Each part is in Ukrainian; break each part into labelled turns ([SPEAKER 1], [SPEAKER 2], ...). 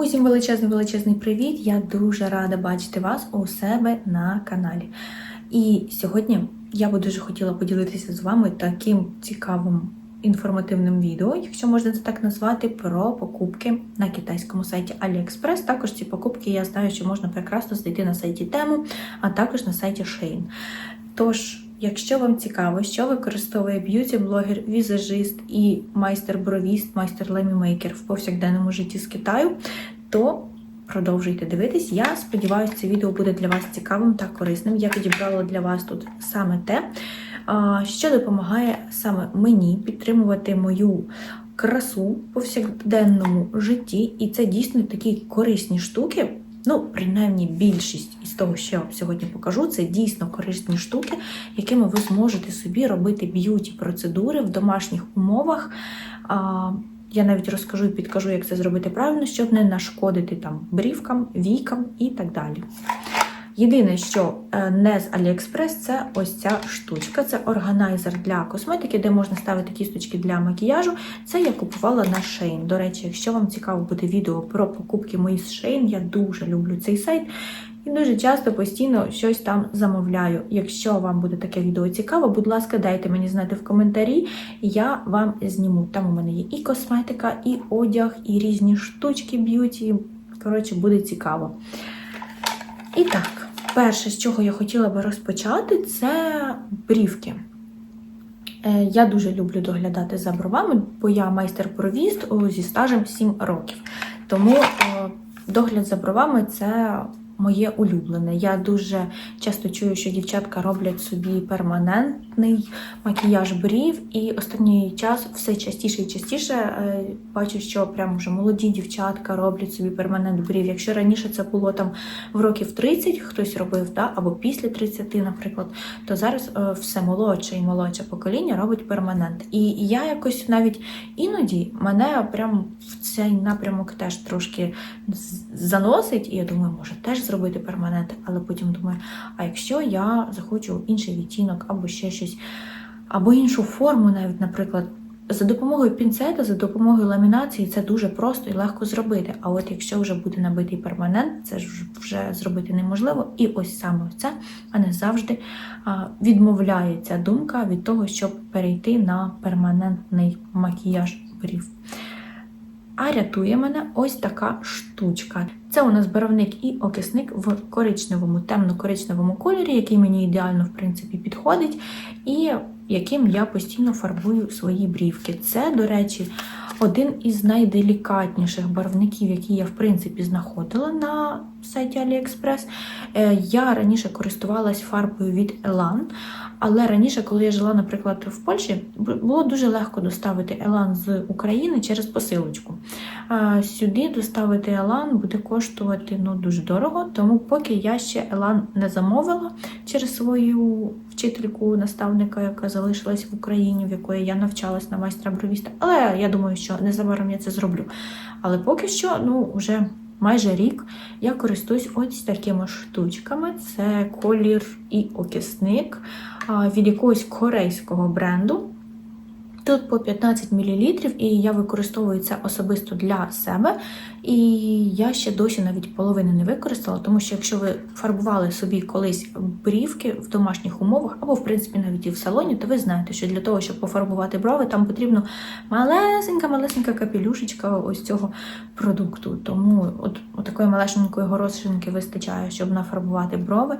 [SPEAKER 1] Усім величезний величезний привіт! Я дуже рада бачити вас у себе на каналі. І сьогодні я би дуже хотіла поділитися з вами таким цікавим інформативним відео, якщо можна це так назвати, про покупки на китайському сайті AliExpress. Також ці покупки я знаю, що можна прекрасно знайти на сайті Temu, а також на сайті Shein. Тож, якщо вам цікаво, що використовує б'юті-блогер, візажист і майстер-бровіст, майстер лемімейкер в повсякденному житті з Китаю, то продовжуйте дивитись. Я сподіваюся, це відео буде для вас цікавим та корисним. Я підібрала для вас тут саме те, що допомагає саме мені підтримувати мою красу в повсякденному житті. І це дійсно такі корисні штуки. Ну, принаймні, більшість того, що я вам сьогодні покажу, це дійсно корисні штуки, якими ви зможете собі робити б'юті-процедури в домашніх умовах. Я навіть розкажу і підкажу, як це зробити правильно, щоб не нашкодити там брівкам, війкам і так далі. Єдине, що е, не з AliExpress, це ось ця штучка. Це органайзер для косметики, де можна ставити кісточки для макіяжу. Це я купувала на Shein. До речі, якщо вам цікаво буде відео про покупки мої з Shein, я дуже люблю цей сайт. І дуже часто постійно щось там замовляю. Якщо вам буде таке відео цікаво, будь ласка, дайте мені знати в коментарі, я вам зніму. Там у мене є і косметика, і одяг, і різні штучки б'юті. Коротше, буде цікаво. І так, перше, з чого я хотіла би розпочати, це брівки. Е, Я дуже люблю доглядати за бровами, бо я майстер-провіст зі стажем 7 років. Тому е, догляд за бровами це моє улюблене. Я дуже часто чую, що дівчатка роблять собі перманентний макіяж брів, і останній час все частіше і частіше е, бачу, що прям вже молоді дівчатка роблять собі перманент брів. Якщо раніше це було там в років 30, хтось робив, да, або після 30, наприклад, то зараз е, все молодше і молодше покоління робить перманент. І я якось навіть іноді мене прям в цей напрямок теж трошки заносить, і я думаю, може теж зробити перманент, але потім думаю, а якщо я захочу інший відтінок або ще щось, або іншу форму, навіть, наприклад. За допомогою пінцета, за допомогою ламінації це дуже просто і легко зробити. А от якщо вже буде набитий перманент, це ж вже зробити неможливо. І ось саме це, а не завжди відмовляється думка від того, щоб перейти на перманентний макіяж брів. А рятує мене ось така штучка. Це у нас барвник і окисник в коричневому, темно-коричневому кольорі, який мені ідеально, в принципі, підходить, і яким я постійно фарбую свої брівки. Це, до речі, один із найделікатніших барвників, які я, в принципі, знаходила на сайті AliExpress. Е, Я раніше користувалась фарбою від Elan, але раніше, коли я жила, наприклад, в Польщі, було дуже легко доставити Елан з України через посилочку. А Сюди доставити Елан буде коштувати ну, дуже дорого, тому поки я ще Елан не замовила через свою вчительку, наставника, яка залишилась в Україні, в якої я навчалась на майстра бровіста. Але я думаю, що незабаром я це зроблю. Але поки що, ну, вже майже рік я користуюсь ось такими штучками. Це колір і окисник від якогось корейського бренду. Тут по 15 мл, і я використовую це особисто для себе. І я ще досі навіть половини не використала, тому що якщо ви фарбували собі колись брівки в домашніх умовах, або в принципі навіть і в салоні, то ви знаєте, що для того, щоб пофарбувати брови, там потрібно малесенька-малесенька капелюшечка ось цього продукту. Тому от, от такої малесенької горошинки вистачає, щоб нафарбувати брови,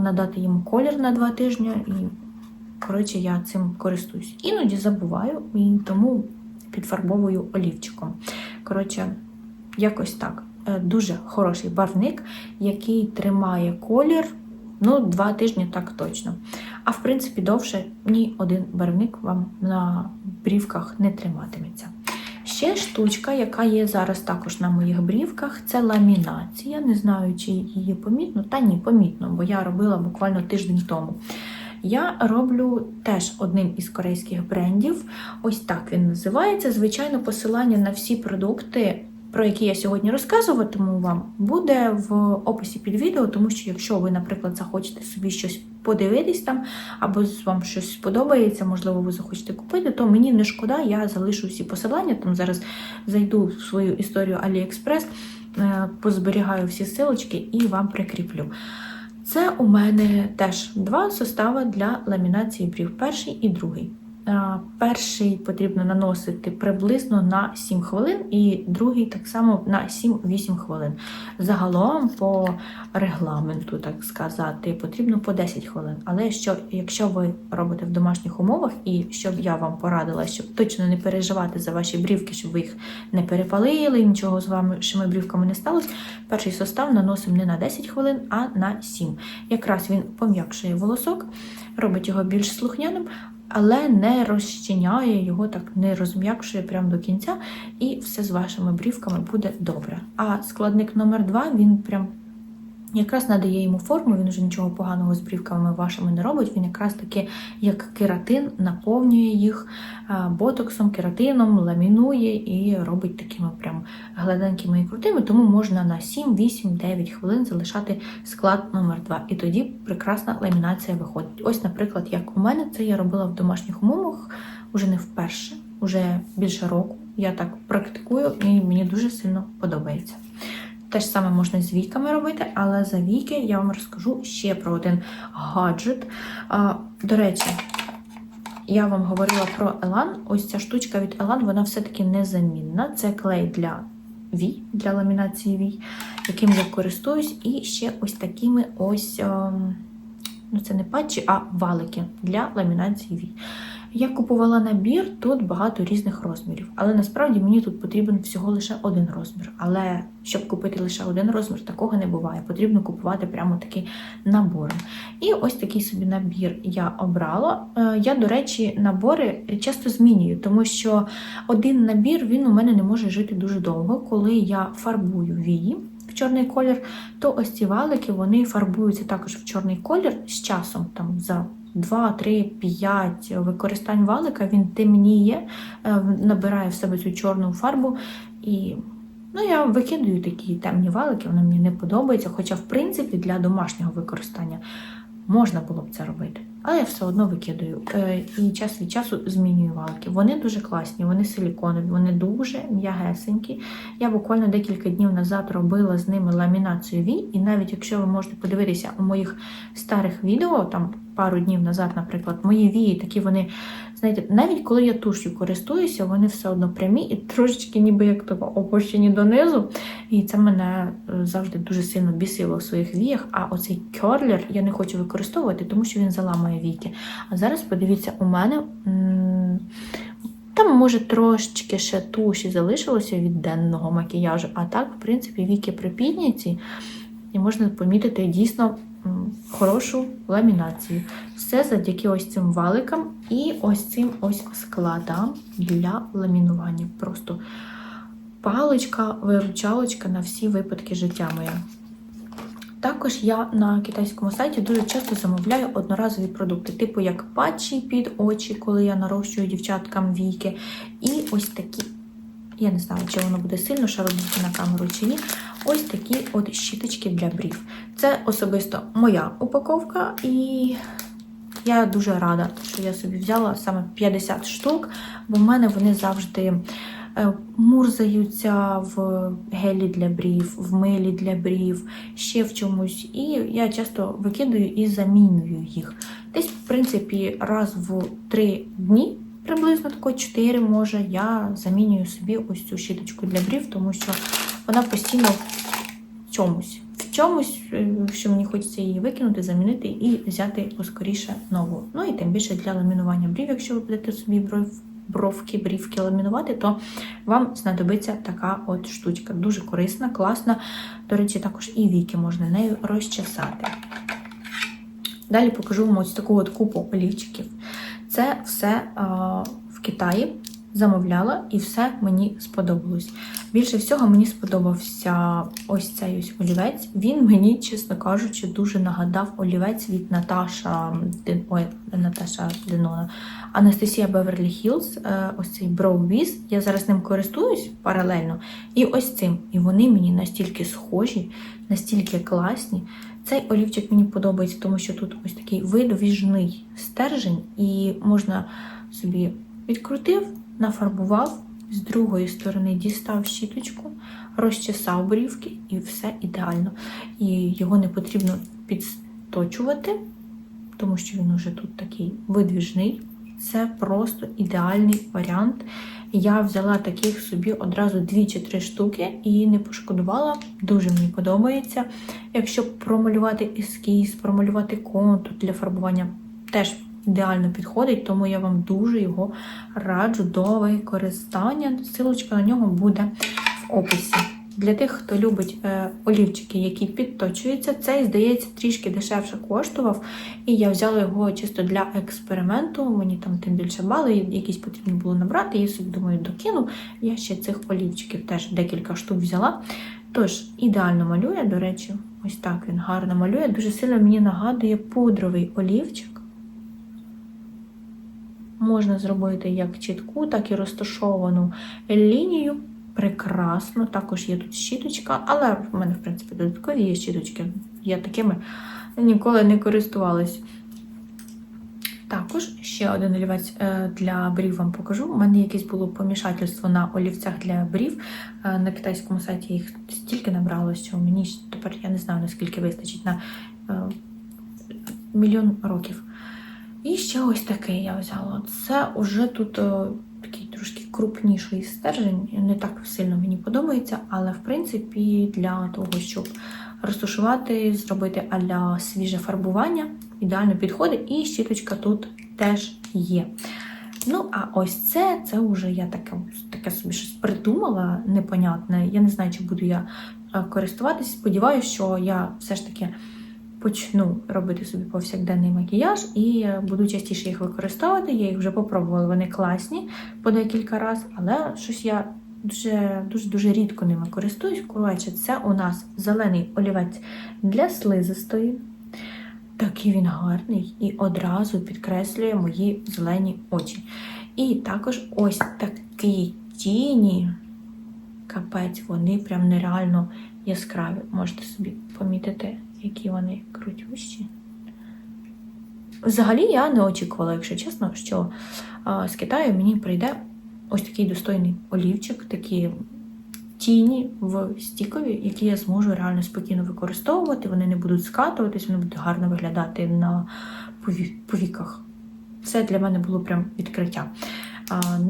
[SPEAKER 1] надати їм колір на два тижні. І Коротше, я цим користуюсь. Іноді забуваю і тому підфарбовую олівчиком. Коротше, якось так. Е, Дуже хороший барвник, який тримає колір. Ну, два тижні так точно. А в принципі, довше ні один барвник вам на брівках не триматиметься. Ще штучка, яка є зараз також на моїх брівках, це ламінація. Не знаю, чи її помітно. Та ні, помітно, бо я робила буквально тиждень тому. Я роблю теж одним із корейських брендів. Ось так він називається. Звичайно, посилання на всі продукти про які я сьогодні розказуватиму вам, буде в описі під відео, тому що якщо ви, наприклад, захочете собі щось подивитись там, або вам щось сподобається, можливо, ви захочете купити, то мені не шкода, я залишу всі посилання. Там зараз зайду в свою історію AliExpress, е, позберігаю всі силочки і вам прикріплю. Це у мене теж два состави для ламінації брів: перший і другий. Перший потрібно наносити приблизно на 7 хвилин, і другий так само на 7-8 хвилин. Загалом, по регламенту, так сказати, потрібно по 10 хвилин. Але що, якщо ви робите в домашніх умовах, і щоб я вам порадила, щоб точно не переживати за ваші брівки, щоб ви їх не перепалили, нічого з вашими брівками не сталося, перший состав наносимо не на 10 хвилин, а на 7. Якраз він пом'якшує волосок, робить його більш слухняним але не розчиняє його, так не розм'якшує прямо до кінця, і все з вашими брівками буде добре. А складник номер два він прям якраз надає йому форму, він вже нічого поганого з брівками вашими не робить. Він якраз таки, як кератин, наповнює їх ботоксом, кератином, ламінує і робить такими прям гладенькими і крутими. Тому можна на 7, 8, 9 хвилин залишати склад номер 2 І тоді прекрасна ламінація виходить. Ось, наприклад, як у мене це я робила в домашніх умовах уже не вперше, уже більше року. Я так практикую і мені дуже сильно подобається. Те ж саме можна з віками робити, але за віки я вам розкажу ще про один гаджет. До речі, я вам говорила про Елан. Ось ця штучка від Елан, вона все-таки незамінна. Це клей для вій, для ламінації вій, яким я користуюсь, і ще ось такими ось, ем, ну це не патчі, а валики для ламінації вій. Я купувала набір, тут багато різних розмірів, але насправді мені тут потрібен всього лише один розмір. Але щоб купити лише один розмір, такого не буває. Потрібно купувати прямо такий набор. І ось такий собі набір я обрала. Е, я, до речі, набори часто змінюю, тому що один набір він у мене не може жити дуже довго, коли я фарбую вії. В чорний колір, то ось ці валики вони фарбуються також в чорний колір з часом, там за 2, 3, 5 використань валика, він темніє, е, набирає в себе цю чорну фарбу. І ну, я викидаю такі темні валики, вони мені не подобаються. Хоча, в принципі, для домашнього використання можна було б це робити. Але я все одно викидаю. Е, і час від часу змінюю валки. Вони дуже класні, вони силіконові, вони дуже м'ягесенькі. Я буквально декілька днів назад робила з ними ламінацію вій, і навіть якщо ви можете подивитися у моїх старих відео, там пару днів назад, наприклад, мої вії, такі вони, знаєте, навіть коли я туш'ю користуюся, вони все одно прямі і трошечки ніби як то опущені донизу. І це мене е, завжди дуже сильно бісило в своїх віях. А оцей керлер я не хочу використовувати, тому що він заламує віки. А зараз подивіться, у мене. Там, може, трошечки ще туші залишилося від денного макіяжу, а так, в принципі, віки припідняті, і можна помітити дійсно хорошу ламінацію. Все завдяки ось цим валикам і ось цим ось складам для ламінування. Просто паличка, виручалочка на всі випадки життя моє. Також я на китайському сайті дуже часто замовляю одноразові продукти, типу як патчі під очі, коли я нарощую дівчаткам віки. І ось такі, я не знаю, чи воно буде сильно шародити на камеру чи ні. Ось такі от щіточки для брів. Це особисто моя упаковка, і я дуже рада, що я собі взяла саме 50 штук, бо в мене вони завжди е, мурзаються в гелі для брів, в милі для брів, ще в чомусь. І я часто викидаю і замінюю їх. Десь, в принципі, раз в три дні. Приблизно тако 4 може, я замінюю собі ось цю щіточку для брів, тому що вона постійно чомусь. В чомусь, е, що мені хочеться її викинути, замінити і взяти поскоріше нову. Ну і тим більше для ламінування брів, якщо ви будете собі бров, бровки, брівки ламінувати, то вам знадобиться така от штучка. Дуже корисна, класна. До речі, також і віки можна нею розчесати. Далі покажу вам ось таку от купу олівчиків. Це все а, в Китаї замовляла, і все мені сподобалось. Більше всього мені сподобався ось цей ось олівець. Він мені, чесно кажучи, дуже нагадав олівець від Наташа ой, Наташа Денона. Анастасія Беверлі Хілз, ось цей Brow. Я зараз ним користуюсь паралельно. І ось цим. І вони мені настільки схожі, настільки класні. Цей олівчик мені подобається, тому що тут ось такий видовіжний стержень, і можна собі відкрутив, нафарбував, з другої сторони дістав щіточку, розчесав брівки і все ідеально. І його не потрібно підсточувати, тому що він уже тут такий видвіжний. Це просто ідеальний варіант. Я взяла таких собі одразу 2 чи 3 штуки і не пошкодувала. Дуже мені подобається. Якщо промалювати ескіз, промалювати контур для фарбування, теж ідеально підходить, тому я вам дуже його раджу до використання. Силочка на нього буде в описі. Для тих, хто любить е, олівчики, які підточуються, цей, здається, трішки дешевше коштував. І я взяла його чисто для експерименту. Мені там тим більше бали, якісь потрібно було набрати. Я собі думаю, докину. Я ще цих олівчиків теж декілька штук взяла. Тож, ідеально малює, до речі, ось так він гарно малює. Дуже сильно мені нагадує пудровий олівчик. Можна зробити як чітку, так і розташовану лінію. Прекрасно, також є тут щіточка, але в мене, в принципі, додаткові є щіточки. Я такими ніколи не користувалась. Також ще один олівець е, для брів вам покажу. У мене якесь було помішательство на олівцях для брів. Е, На китайському сайті їх стільки набрала, що мені тепер я не знаю, наскільки вистачить на е, мільйон років. І ще ось такий я взяла. Це вже тут е, такий трошки крупніший стержень. Не так сильно мені подобається, але в принципі для того, щоб розташувати, зробити аля свіже фарбування, ідеально підходить. І щіточка тут теж є. Ну, а ось це, це вже я таке, таке собі щось придумала, непонятне. Я не знаю, чи буду я е, користуватись. Сподіваюся, що я все ж таки почну робити собі повсякденний макіяж і буду частіше їх використовувати. Я їх вже попробувала, вони класні по декілька разів, але щось я дуже дуже дуже рідко ними користуюсь. Коротше, це у нас зелений олівець для слизистої. Такий він гарний і одразу підкреслює мої зелені очі. І також ось такі тіні. Капець, вони прям нереально яскраві. Можете собі помітити, які вони крутющі. Взагалі я не очікувала, якщо чесно, що а, з Китаю мені прийде ось такий достойний олівчик, такі тіні в стікові, які я зможу реально спокійно використовувати. Вони не будуть скатуватись, вони будуть гарно виглядати на повіках. Це для мене було прям відкриття.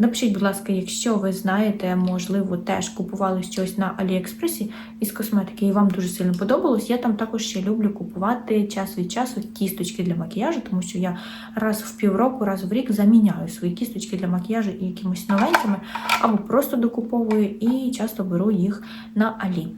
[SPEAKER 1] Напишіть, будь ласка, якщо ви знаєте, можливо, теж купували щось на Аліекспресі із косметики, і вам дуже сильно подобалось. Я там також ще люблю купувати час від часу кісточки для макіяжу, тому що я раз в півроку, раз в рік заміняю свої кісточки для макіяжу і якимось новенькими, або просто докуповую і часто беру їх на Алі.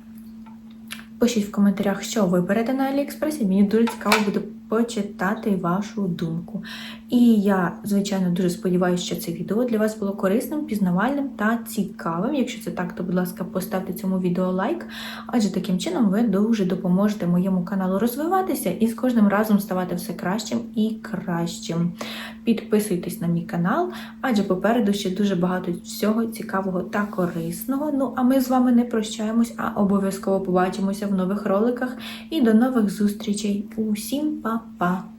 [SPEAKER 1] Пишіть в коментарях, що ви берете на Аліекспресі. Мені дуже цікаво буде почитати вашу думку. І я, звичайно, дуже сподіваюся, що це відео для вас було корисним, пізнавальним та цікавим. Якщо це так, то, будь ласка, поставте цьому відео лайк, адже таким чином ви дуже допоможете моєму каналу розвиватися і з кожним разом ставати все кращим і кращим. Підписуйтесь на мій канал, адже попереду ще дуже багато всього цікавого та корисного. Ну а ми з вами не прощаємось, а обов'язково побачимося в нових роликах. І до нових зустрічей. Усім па-па!